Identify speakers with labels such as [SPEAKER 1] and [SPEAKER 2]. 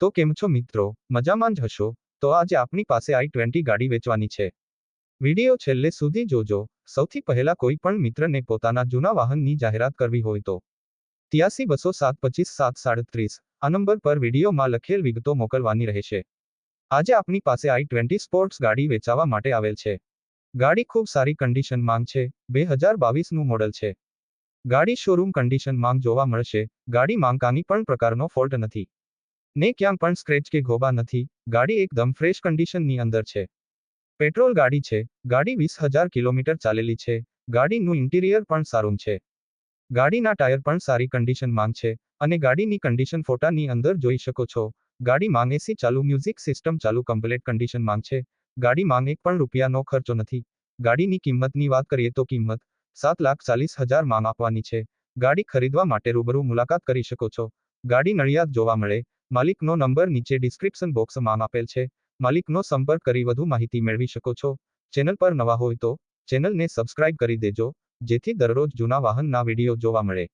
[SPEAKER 1] તો કેમ છો મિત્રો? મજામાં જ હશો? તો આજે આપણી પાસે આઈ ટ્વેન્ટી ગાડી વેચવાની છે. વીડિયો છેલ્લે સુધી જોજો. સૌથી પહેલા કોઈ પણ મિત્રને પોતાના જૂના વાહનની જાહેરાત કરવી હોય તો. ત્યાસી બસો સાત પચીસ સાત સાડત્રીસ. આ નંબર પર વિડીયોમાં લખેલ વિગતો મોકલવાની રહેશે. આજે આપણી પાસે આઈ ટ્વેન્ટી સ્પોર્ટ્સ ગાડી વેચાવા માટે આવેલ છે. ગાડી ખૂબ સારી કન્ડિશન માંગ છે. બે હજાર બાવીસનું મોડલ છે. ગાડી શોરૂમ કન્ડિશન માંગ જોવા મળશે. ગાડી માંગકાની પણ પ્રકારનો ફોલ્ટ નથી. ને ક્યાં પણ સ્ક્રેચ કે ઘોબા નથી, ગાડી એકદમ ફ્રેશ કન્ડિશનની અંદર છે. પેટ્રોલ ગાડી છે, ગાડી વીસ હજાર કિલોમીટર ચાલેલી છે, ગાડીનું ઇન્ટિરિયર પણ સારું છે. ગાડીના ટાયર પણ સારી કન્ડિશન માંગ છે, અને ગાડીની કન્ડિશન ફોટાની અંદર જોઈ શકો છો, ગાડી માંગ એસી ચાલુ, મ્યુઝિક સિસ્ટમ ચાલુ, કમ્પ્લેટ કન્ડિશન માંગ છે, ગાડી માંગ એક પણ રૂપિયાનો ખર્ચો નથી. ગાડીની કિંમતની વાત કરીએ તો કિંમત સાત લાખ ચાલીસ હજાર માંગ આપવાની છે. ગાડી ખરીદવા માટે રૂબરૂ મુલાકાત કરી શકો છો. ગાડી નડિયાદ જોવા મળે માલિકનો નંબર નીચે ડિસ્ક્રિપ્શન બોક્સમાં આપેલ છે. માલિકનો સંપર્ક કરી વધુ માહિતી મેળવી શકો છો. ચેનલ પર નવા હોય તો ચેનલને સબસ્ક્રાઇબ કરી દેજો, જેથી દરરોજ જૂના વાહનના વીડિયો જોવા મળે.